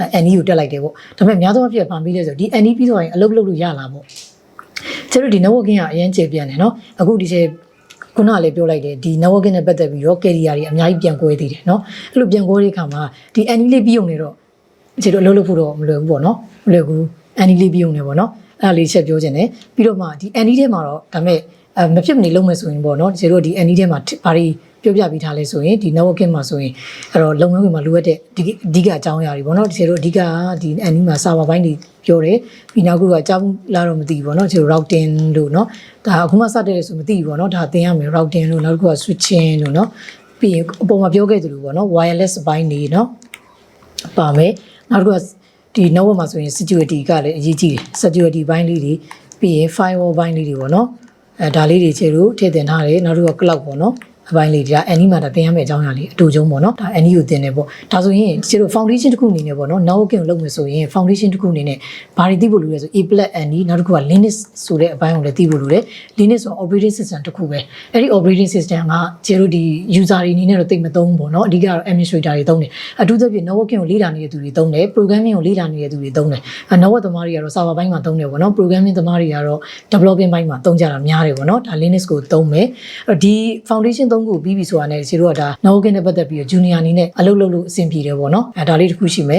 ဒါ NE ကိုတက်လိုက်တယ်ပေါ့ဒါပေမဲ့အများသောအားဖြင့်ဗာပြီးလဲဆိုဒီ NE ပြီးတော့ရင်အလုပ်လုပ်လို့ရလာပေါ့ကျတို့ဒီ networking ကအရင်ကျေပြန့်တယ်နော်အခုဒီချက်ခုနကလည်းပြောလိုက်တယ်ဒီ networking နဲ့ပတ်သက်ပြီးတော့ career တွေအများကြီးပြန်ကွဲသေးတယ်နော်အဲ့လိုပြန်ကွဲတဲ့အခါမှာဒီ NE လေးပြီးုံနေတော့ကျတို့အလုပ်လုပ်ဖို့တော့မလွယ်ဘူးပေါ့နော်မလွယ်ဘူး NE လေးပြီးုံနေပေါ့နော်အဲ့ဒါလေးချက်ပြောခြင်းတယ်ပြီးတော့မှဒီ NE ထဲမှာတော့ဒါပေမဲ့အဲမဖြစ်မနေလုပ်မယ်ဆိုရင်ပေါ့နော်ကျတို့ဒီ NE ထဲမှာဘာတွေ ပြောပြပေးထားလဲဆိုရင်ဒီ networking မှာဆိုရင်အဲ့တော့လုပ်ငန်းဝင်မှာလိုအပ်တဲ့အဓိကအကြောင်းအရာတွေပေါ့နော်ကျတို့အဓိကဒီ NE မှာ server ဘိုင်းတွေပြောတယ်ပြီးနောက်ခုကအကြောင်းလာတော့မသိဘူးပေါ့နော်ကျတို့ routing လို့နော်ဒါအခုမှစတဲ့လေဆိုမသိဘူးပေါ့နော်ဒါသင်ရမယ် routing လို့နောက်တစ်ခုက switching လို့နော်ပြီးရင်အပေါ်မှာပြောခဲ့သလိုပေါ့နော် wireless ဘိုင်းတွေနော်ပါမယ်နောက်တစ်ခုကဒီ network မှာဆိုရင် security ကလည်းအရေးကြီးတယ် security ဘိုင်းလေးတွေပြီးရင် firewall ဘိုင်းလေးတွေပေါ့နော်အဲဒါလေးတွေခြေလို့ထည့်တင်ထားတယ်နောက်တစ်ခုက cloud ပေါ့နော် အပိုင်းလေးဒါ any မှာဒါသင်ရမယ့်အကြောင်းအရာလေးအတူချုံပေါ့နော်ဒါ any ကိုသင်တယ်ပေါ့ဒါဆိုရင်ကျတို့ foundation တစ်ခုအနေနဲ့ပေါ့နော် networking ကိုလုပ်မယ်ဆိုရင် foundation တစ်ခုအနေနဲ့ဘာတွေသိဖို့လိုလဲဆို A+ any နောက်တစ်ခုက Linux ဆိုတဲ့အပိုင်းကိုလည်းသိဖို့လိုတယ် Linux ဆို operating system တစ်ခုပဲအဲ့ဒီ operating system ကကျတို့ဒီ user တွေအနေနဲ့တော့သိမသုံးဘူးပေါ့နော်အဓိကတော့ administrator တွေသုံးတယ်အထူးသဖြင့် networking ကိုလေ့လာနေတဲ့သူတွေသုံးတယ် programming ကိုလေ့လာနေတဲ့သူတွေသုံးတယ်အဲ network သမားတွေကတော့ server ဘိုင်းမှာသုံးတယ်ပေါ့နော် programming သမားတွေကတော့ developing ဘိုင်းမှာသုံးကြတာများတယ်ပေါ့နော်ဒါ Linux ကိုသုံးမယ်အဲ့တော့ဒီ foundation သုံးခုပြီးပြီဆိုတာနဲ့ကျတို့ကဒါ networking နဲ့ပတ်သက်ပြီးတော့ junior အနေနဲ့အလုပ်လုပ်လို့အဆင်ပြေတယ်ပေါ့နော်အဲဒါလေးတစ်ခုရှိမယ်